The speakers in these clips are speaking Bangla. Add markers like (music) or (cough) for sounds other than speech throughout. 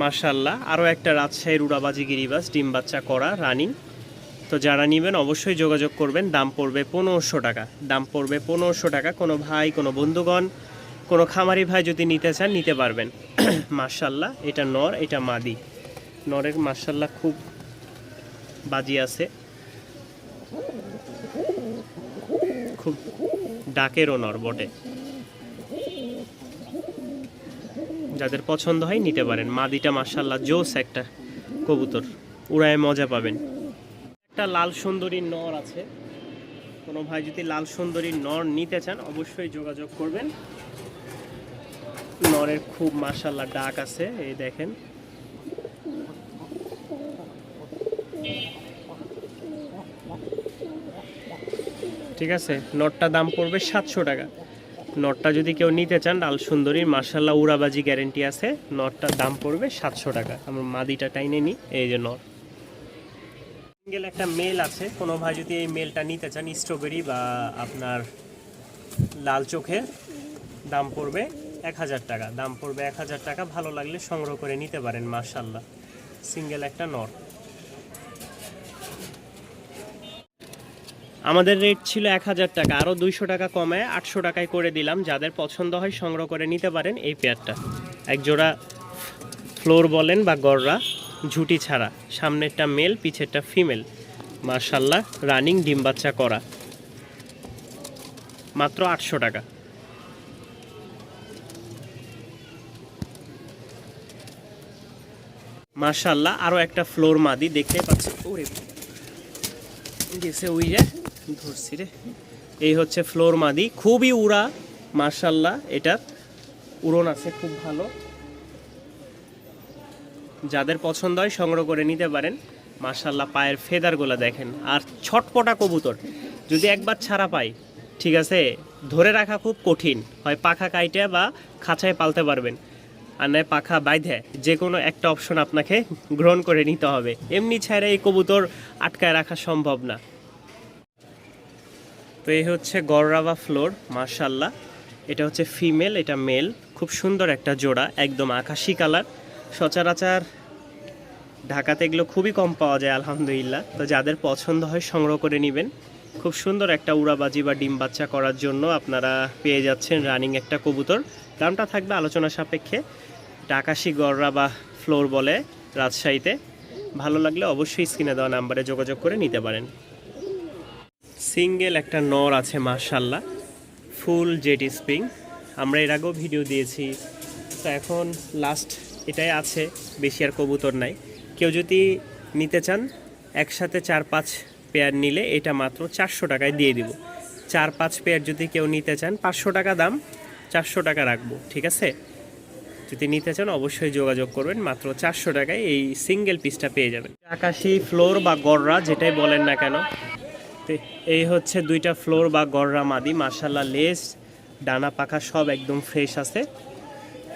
মার্শাল্লাহ আরও একটা রাজশাহীর উড়াবাজি গিরিবাস, ডিম বাচ্চা করা, রানিং। তো যারা নেবেন অবশ্যই যোগাযোগ করবেন, দাম পড়বে পনেরোশো টাকা। দাম পড়বে পনেরোশো টাকা। কোনো ভাই, কোনো বন্ধুগণ, কোনো খামারি ভাই যদি নিতে চান, নিতে পারবেন। (clears throat) মার্শাল্লাহ এটা নর, এটা মাদি। নরের মার্শাল্লাহ খুব বাজি আছে। খুব ডাকেরও নর বটে। যাদের পছন্দ হয় নিতে পারেন। মাদিটা মার্শাল্লাহ জোস একটা কবুতর। উড়ায় মজা পাবেন। একটা লাল সুন্দরী নর আছে। কোনো ভাই যদি লাল সুন্দরী নর নিতে চান, অবশ্যই যোগাযোগ করবেন। নরের খুব মার্শাল্লাহ ডাক আছে, এই দেখেন। ঠিক আছে? নটটা দাম পড়বে সাতশো টাকা। নটটা যদি কেউ নিতে চান লাল সুন্দরীর মার্শাল্লাহ উড়াবাজি গ্যারেন্টি আছে। নটটার দাম পড়বে সাতশো টাকা। আমরা মাদিটা টাইনে নিই, এই যে নট। সিঙ্গেল একটা মেল আছে। কোনো ভাই যদি এই মেলটা নিতে চান, স্ট্রবেরি বা আপনার লাল চোখের, দাম পড়বে এক হাজার টাকা। দাম পড়বে এক হাজার টাকা। ভালো লাগলে সংগ্রহ করে নিতে পারেন মার্শাল্লাহ সিঙ্গেল একটা নট। আমাদের রেট ছিল এক হাজার টাকা আরও দুইশো টাকা কমায় আটশো টাকায় করে দিলাম। যাদের পছন্দ হয় সংগ্রহ করে নিতে পারেন এই পেয়ারটা। এক জোড়া ফ্লোর বলেন বা গররা ঝুটি ছাড়া। সামনেরটা মেল পিছেরটা ফিমেল মার্শাল্লাহ রানিং ডিম বাচ্চা করা। মাত্র আটশো টাকা। মার্শাল্লাহ আরও একটা ফ্লোর মাদি দেখতে পাচ্ছি। ওরে, গেছে ওই রে ধরছি রে। এই হচ্ছে ফ্লোর মাদি। খুবই উড়া মার্শাল্লাহ এটার উড়ন আছে খুব ভালো। যাদের পছন্দ হয় সংগ্রহ করে নিতে পারেন। মার্শাল্লাহ পায়ের ফেদারগুলো দেখেন। আর ছটপটা কবুতর, যদি একবার ছাড়া পাই, ঠিক আছে? ধরে রাখা খুব কঠিন। হয় পাখা কাইটে বা খাঁচায় পালতে পারবেন। আর নয় পাখা বাইধে। যে কোনো একটা অপশন আপনাকে গ্রহণ করে নিতে হবে। এমনি ছাড়া এই কবুতর আটকায় রাখা সম্ভব না। তো এই হচ্ছে গররা বা ফ্লোর মার্শাল্লাহ এটা হচ্ছে ফিমেল, এটা মেল। খুব সুন্দর একটা জোড়া, একদম আকাশি কালার। সচরাচর ঢাকাতে এগুলো খুবই কম পাওয়া যায়, আলহামদুলিল্লাহ। তো যাদের পছন্দ হয়, সংগ্রহ করে নেবেন। খুব সুন্দর একটা উড়াবাজি বা ডিম বাচ্চা করার জন্য আপনারা পেয়ে যাচ্ছেন রানিং একটা কবুতর। দামটা থাকবে আলোচনা সাপেক্ষে। এটা আকাশি গররা বা ফ্লোর বলে রাজশাহীতে। ভালো লাগলে অবশ্যই স্ক্রিনে দেওয়া নাম্বারে যোগাযোগ করে নিতে পারেন। সিঙ্গেল একটা নর আছে মার্শাল্লাহ ফুল জেটি স্প্রিং। আমরা এর আগেও ভিডিও দিয়েছি। তো এখন লাস্ট এটাই আছে, বেশি আর কবুতর নাই। কেউ যদি নিতে চান, একসাথে চার পাঁচ পেয়ার নিলে এটা মাত্র চারশো টাকায় দিয়ে দিব। চার পাঁচ পেয়ার যদি কেউ নিতে চান, পাঁচশো টাকা দাম, চারশো টাকা রাখব, ঠিক আছে? যদি নিতে চান, অবশ্যই যোগাযোগ করবেন, মাত্র চারশো টাকায় এই সিঙ্গেল পিসটা পেয়ে যাবেন। আকাশি, ফ্লোর বা গররা, যেটাই বলেন না কেন তো এই হচ্ছে দুইটা ফ্লোর বা গররা মাদি মার্শাল্লাহ লেস, ডানা পাখা সব একদম ফ্রেশ আছে।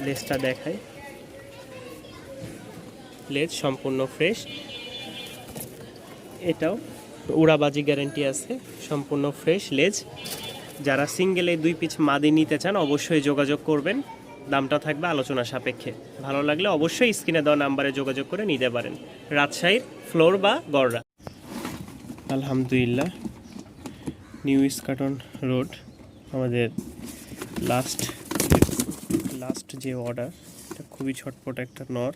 লেসটা দেখাই। লেজ সম্পূর্ণ ফ্রেশ। এটাও উড়াবাজি গ্যারেন্টি আছে, সম্পূর্ণ ফ্রেশ লেজ যারা সিঙ্গেলে দুই পিস মাদি নিতে চান, অবশ্যই যোগাযোগ করবেন। দামটা থাকবে আলোচনা সাপেক্ষে। ভালো লাগলে অবশ্যই স্ক্রিনে দেওয়া নাম্বারে যোগাযোগ করে নিতে পারেন। রাজশাহীর ফ্লোর বা গড়রা। আলহামদুলিল্লাহ। নিউ ইস্কাটন রোড আমাদের লাস্ট লাস্ট যে অর্ডার এটা খুবই ছটপট একটা নর।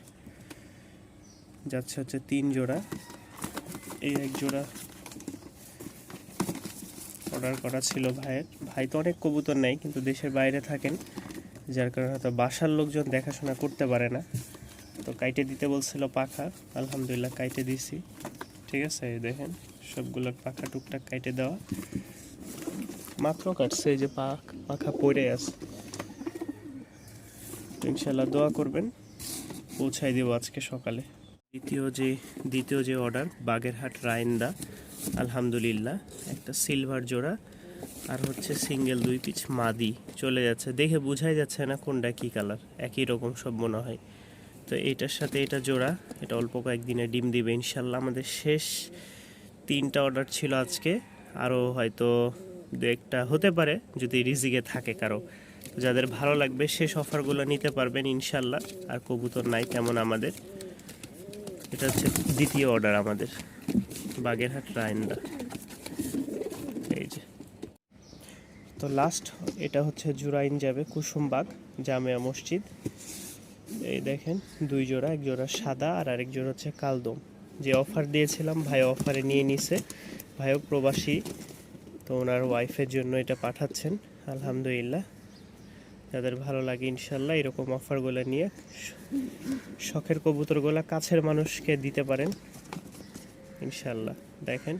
যাচ্ছে হচ্ছে তিন জোড়া। এই এক জোড়া অর্ডার করা ছিল ভাইয়ের। ভাই তো অনেক কবুতর নেই কিন্তু দেশের বাইরে থাকেন, যার কারণে হয়তো বাসার লোকজন দেখাশোনা করতে পারে না। তো কাইটে দিতে বলছিল পাখা। আলহামদুলিল্লাহ, কাইটে দিছি। ঠিক আছে দেখেন। সবগুলোর পাখা টুকটাক কাইটে দেওয়া। মাত্র কাটছে যে পাখ পাখা পড়ে আছে। ইনশাল্লাহ দোয়া করবেন পৌঁছাই দেবো আজকে সকালে। দ্বিতীয় যে দ্বিতীয় যে অর্ডার বাগেরহাট রাইন্দা, আলহামদুলিল্লাহ, একটা সিলভার জোড়া, আর হচ্ছে সিঙ্গেল দুই পিচ মাদি চলে যাচ্ছে। দেখে বোঝাই যাচ্ছে না কোনটা কী কালার একই রকম সব মনে হয়। তো এটার সাথে এটা জোড়া, এটা অল্প কয়েকদিনে ডিম দিবে। ইনশাল্লাহ আমাদের শেষ তিনটা অর্ডার ছিল আজকে। আরও হয়তো দু একটা হতে পারে যদি রিজিকে থাকে কারও। যাদের ভালো লাগবে শেষ অফারগুলো নিতে পারবেন ইনশাল্লাহ। আর কবুতর নাই তেমন আমাদের। এটা হচ্ছে দ্বিতীয় অর্ডার আমাদের। বাগেরহাট রায়ন্দা। এই যে। তো লাস্ট এটা হচ্ছে জুরাইন যাবে কুসুমবাগ জামিয়া মসজিদ। এই দেখেন, দুই জোড়া, এক জোড়া সাদা আর আরেক জোড়া হচ্ছে কালদম। যে অফার দিয়েছিলাম, ভাই অফারে নিয়ে নিছে। ভাইও প্রবাসী, তো ওনার ওয়াইফের জন্য এটা পাঠাচ্ছেন, আলহামদুলিল্লাহ। যাদের ভালো লাগে ইনশাল্লাহ এরকম অফারগুলো নিয়ে শখের কবুতরগুলো কাছের মানুষকে দিতে পারেন, ইনশাল্লাহ। দেখেন